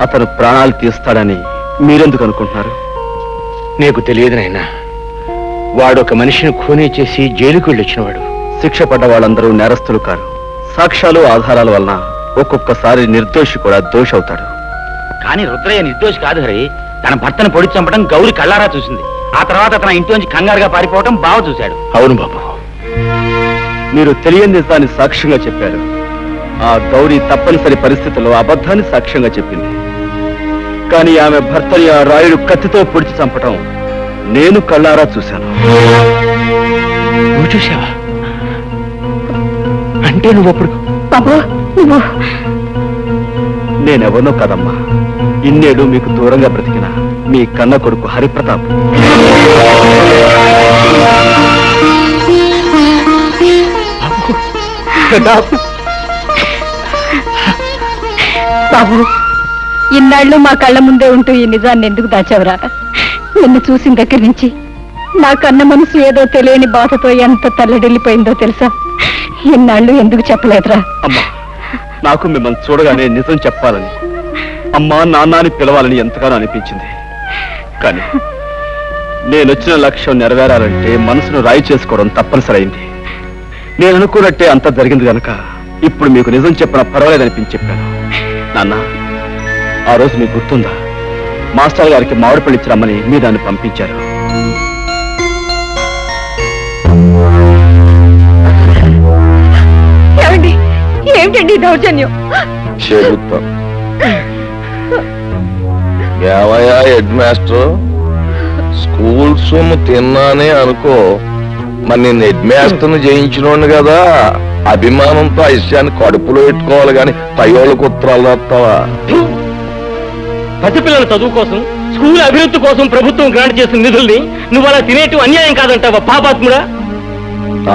అతను ప్రాణాలు తీస్తాడని మీరెందుకు అనుకుంటున్నారు? నీకు తెలియదు నాయనా. వాడు ఒక మనిషిని ఖూనీ చేసి జైలుకు వెళ్ళొచ్చినవాడు. శిక్ష పడ్డ వాళ్ళందరూ నేరస్తులు కారు. సాక్ష్యాలు ఆధారాల వలన ఒక్కొక్కసారి నిర్దోషి కూడా దోషి అవుతాడు కానీ రుద్రయ్య నిర్దోషి కాదు హరి. తన భర్తను పొడి చంపడం గౌరి కళ్ళారా చూసింది. ఆ తర్వాత తన ఇంట్లోంచి కంగారుగా పారిపోవడం బావ చూశాడు. అవును బాబు. మీరు తెలియని నిజాన్ని సాక్ష్యంగా చెప్పారు. ఆ గౌరీ తప్పనిసరి పరిస్థితుల్లో అబద్ధాన్ని సాక్ష్యంగా చెప్పింది. కానీ ఆమె భర్తని ఆ రాయుడు కత్తితో పొడిచి చంపటం నేను కళ్ళారా చూశాను. నువ్వు చూసావా అంటే నువ్వు అప్పుడు బాబు నువ్వు కదమ్మా. ఇన్నేడు మీకు దూరంగా బ్రతికిన మీ కన్న కొడుకు హరిప్రతాప్. బాబు. ఇన్నాళ్ళు మా కళ్ళ ముందే ఉంటూ ఈ నిజాన్ని ఎందుకు దాచావురా? నిన్ను చూసిన దగ్గర నుంచి నా కన్న మనసు ఏదో తెలియని బాధతో ఎంత తల్లడిల్లిపోయిందో తెలుసా? ఇన్నాళ్ళు ఎందుకు చెప్పలేదురా? అమ్మా నాకు మిమ్మల్ని చూడగానే నిజం చెప్పాలని అమ్మా నాన్నని పిలవాలని ఎంతగానో అనిపించింది. కానీ నేను వచ్చిన లక్ష్యం నెరవేరాలంటే మనసును రాయి చేసుకోవడం తప్పనిసరైంది. నేను అనుకున్నట్టే అంత జరిగింది కనుక ఇప్పుడు మీకు నిజం చెప్పిన పర్వాలేదనిపించి చెప్పాను. నాన్న ఆ రోజు మీకు గుర్తుందా? మాస్టర్ గారికి మామిడి పళ్ళు ఇచ్చి రమ్మని మీ దాన్ని పంపించారు. ఏమండి? ఏమిటండి ఈ దౌర్జన్యం? చెబుతాం. ఏమయ్యా హెడ్ మాస్టర్? స్కూల్ సొమ్ము తిన్నానే అనుకో మరి నేను హెడ్ మాస్టర్ని జయించినోండి కదా. అభిమానంతో ఆ విషయాన్ని కడుపులో పెట్టుకోవాలి కానీ పయోళ్ళకు ఉత్తరాలు రాస్తావా? పసిపిల్లల చదువు కోసం స్కూల్ అభివృద్ధి కోసం ప్రభుత్వం గ్రాంట్ చేసిన నిధుల్ని నువ్వు అలా తినేటి అన్యాయం కాదంటావా పాపాత్ముడా?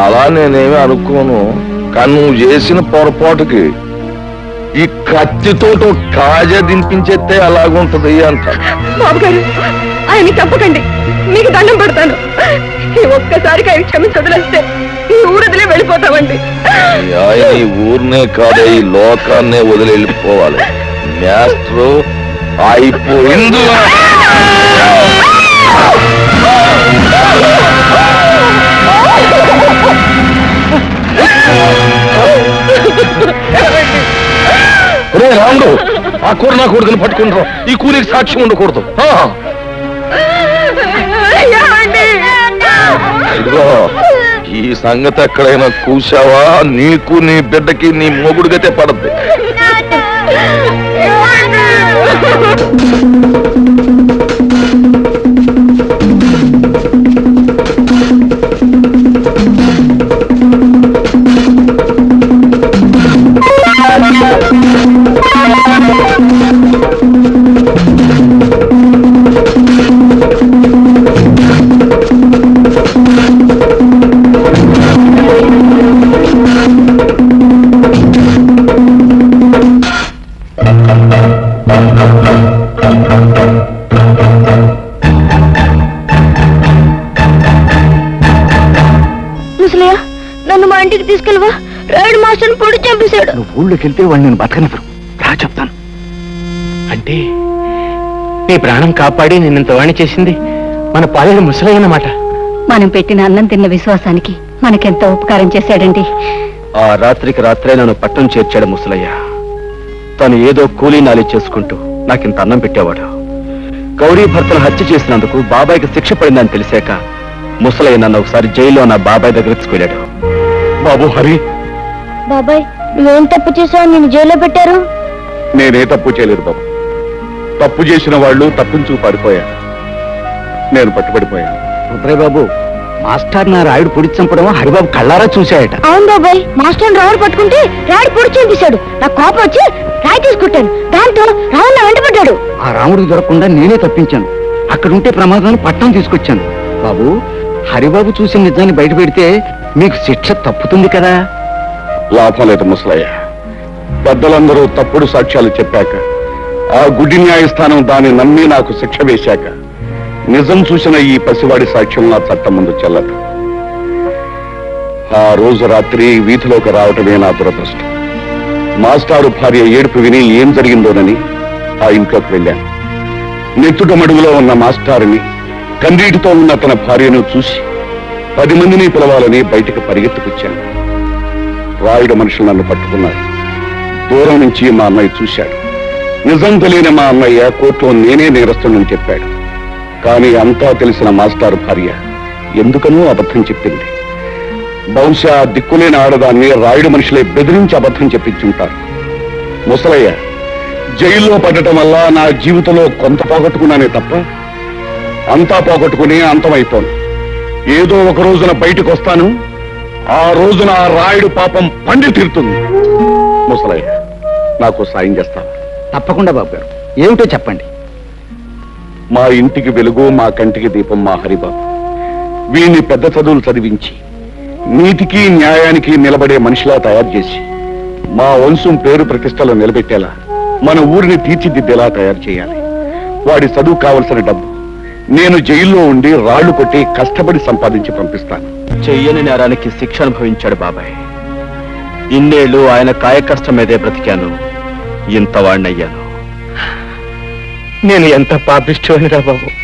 అలా నేనేమి అనుకోను కానీ నువ్వు చేసిన పొరపాటుకి ఈ కత్తితో కాజా దింపించేస్తే అలాగుంటది అంట. బాబు గారు ఆయన చంపకండి మీకు దండం పెడతాను. ఈ ఒక్కసారికి ఆయన క్షమించి వదిలేస్తే ఈ ఊరదిలే వెళ్ళిపోతామండి. ఆయన ఈ ఊరినే కాదు ఈ లోకాన్నే వదిలి వెళ్ళిపోవాలి. మాస్టర్ అయిపోయింది. రే రాముడు ఆ కూర నా కొడుకుని పట్టుకుంటాం ఈ కూలికి సాక్ష్యం ఉండకూడదు. ఆ. ఇదిగో ఈ సంగతి ఎక్కడైనా కూసావా నీకు నీ బిడ్డకి నీ మొగుడు గతే పడద్ది. ముసలయ్య నన్ను మా ఇంటికి తీసుకెళ్ళవా? రైడ్ మాస్టర్ పొడి చంపేశాడు. నువ్వు ఊళ్ళోకి వెళ్తే వాళ్ళు నేను బతకనివ్వరు రా చెప్తాను. అంటే నీ ప్రాణం కాపాడి నిన్నంత వాణి చేసింది మన పాలేరు ముసలయ్యన్నమాట మనం పెట్టిన అన్నం తిన్న విశ్వాసానికి మనకెంత ఉపకారం చేశాడండి? ఆ రాత్రికి రాత్రే నన్ను పట్టణం చేర్చాడు ముసలయ్య. తను ఏదో కూలీ నాలి చేసుకుంటూ నాకింత అన్నం పెట్టేవాడు. గౌరీ భర్తను హత్య చేసినందుకు బాబాయ్కి శిక్ష పడిందని తెలిసాక ముసలయ్య నన్ను ఒకసారి జైల్లో నా బాబాయ్ దగ్గర తీసుకెళ్ళాడు. బాబు హరి. బాబాయ్ నువ్వేం తప్పు చేసావు నేను జైల్లో పెట్టారు? నేనే తప్పు చేయలేదు బాబు. తప్పు చేసిన వాళ్ళు తప్పించు పారిపోయారు. నేను పట్టుబడిపోయాను. రుద్రయ్య బాబు మాస్టర్ నా రాయుడు పొడి చంపడం హరిబాబు కళ్ళారా చూశాయట. అవును బాబాయ్ మాస్టర్ రావుడు పట్టుకుంటే రాయుడు పొడి చంపేశాడు. నాకు కోపం వచ్చి రాయి తీసుకుంటాను దాంతో రావుడు నా వెంటబడ్డాడు. ఆ రాముడికి దొరకకుండా నేనే తప్పించాను. అక్కడ ఉంటే ప్రమాదాన్ని పట్టణం తీసుకొచ్చాను. బాబు హరిబాబు చూసిన నిజాన్ని బయట పెడితే మీకు శిక్ష తప్పుతుంది కదా? లాభం లేదు ముసలయ్య. పెద్దలందరూ తప్పుడు సాక్ష్యాలు చెప్పాక ఆ గుడి న్యాయస్థానం దాన్ని నమ్మి నాకు శిక్ష వేశాక నిజం చూసిన ఈ పసివాడి సాక్ష్యం నా చట్టం ముందు చెల్లదు. ఆ రోజు రాత్రి వీధిలోకి రావటమే నా దురదృష్టం. మాస్టారు భార్య ఏడుపు విని ఏం జరిగిందోనని ఆ ఇంట్లోకి వెళ్ళాను నెత్తుట మడుగులో ఉన్న మాస్టారుని కందీటితో ఉన్న తన భార్యను చూసి పది మందిని పిలవాలని బయటకు పరిగెత్తుకొచ్చాను. రాయుడు మనుషులు నన్ను పట్టుకున్నారు. దూరం నుంచి మా అన్నయ్య చూశాడు. నిజం తెలియని మా అన్నయ్య కోర్టులో నేనే నేరస్తుని చెప్పాడు. కానీ అంతా తెలిసిన మాస్టారు భార్య ఎందుకనో అబద్ధం చెప్పింది. బహుశా దిక్కులేని ఆడదాన్ని రాయుడు మనుషులే బెదిరించి అబద్ధం చెప్పించుంటారు. ముసలయ్య జైల్లో పడటం వల్ల నా జీవితంలో కొంత పోగొట్టుకున్నానే తప్ప అంతా పోగొట్టుకుని అంతమైపోను. ఏదో ఒక రోజున బయటకు వస్తాను ఆ రోజున ఆ రాయుడు పాపం పండి తీరుతుంది. ముసలయ్య నాకు సాయం చేస్తావా? తప్పకుండా బాబు గారు. ఏమిటో చెప్పండి. మా ఇంటికి వెలుగు మా కంటికి దీపం మా హరిబాబు. వీణ్ణి పెద్ద చదువులు చదివించి నీతికి న్యాయానికి నిలబడే మనిషిలా తయారు చేసి మా వంశం పేరు ప్రతిష్టలు నిలబెట్టేలా మన ఊరిని తీర్చిదిద్దేలా తయారు చేయాలి. వాడి చదువు కావలసిన డబ్బు. నేను జైల్లో ఉండి రాళ్ళు కొట్టి కష్టపడి సంపాదించి పంపిస్తాను. చెయ్యని నేరానికి శిక్ష అనుభవించాడు బాబాయ్. ఇన్నేళ్ళు ఆయన కాయకష్టం మీదే బ్రతికాను. ఇంత వాడినయ్యాను నేను ఎంత పాపిష్టోనిరా బాబు?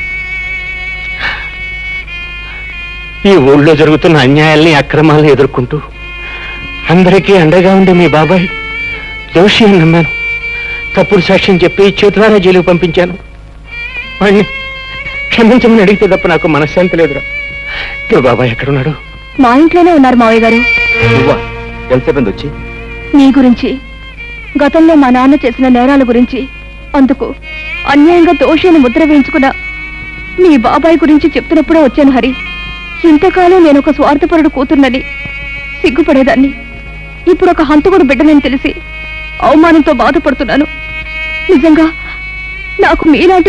ఈ ఊళ్ళో జరుగుతున్న అన్యాయాల్ని అక్రమాలను ఎదుర్కొంటూ అందరికీ అండగా ఉండే మీ బాబాయ్ దోషి అని నమ్మాను. తప్పుడు సాక్ష్యం చెప్పి చేతులారా జైలుకు పంపించాను. వాణ్ణి క్షమించమని అడిగితే తప్ప నాకు మనశ్శాంతి లేదురా. మీ బాబాయ్ ఎక్కడున్నాడు? మా ఇంట్లోనే ఉన్నారు మావయ్య గారు. ఎంతసేపు వచ్చి? మీ గురించి గతంలో మా నాన్న చేసిన నేరాల గురించి అందుకు అన్యాయంగా దోషిని ముద్ర వేయించుకున్న మీ బాబాయ్ గురించి చెప్తున్నప్పుడే వచ్చాను హరి. ఇంతకాలం నేను ఒక స్వార్థపరుడు కూతుర్నని సిగ్గుపడేదాన్ని. ఇప్పుడు ఒక హంతకుడు బిడ్డనని తెలిసి అవమానంతో బాధపడుతున్నాను. నిజంగా నాకు మీలాంటి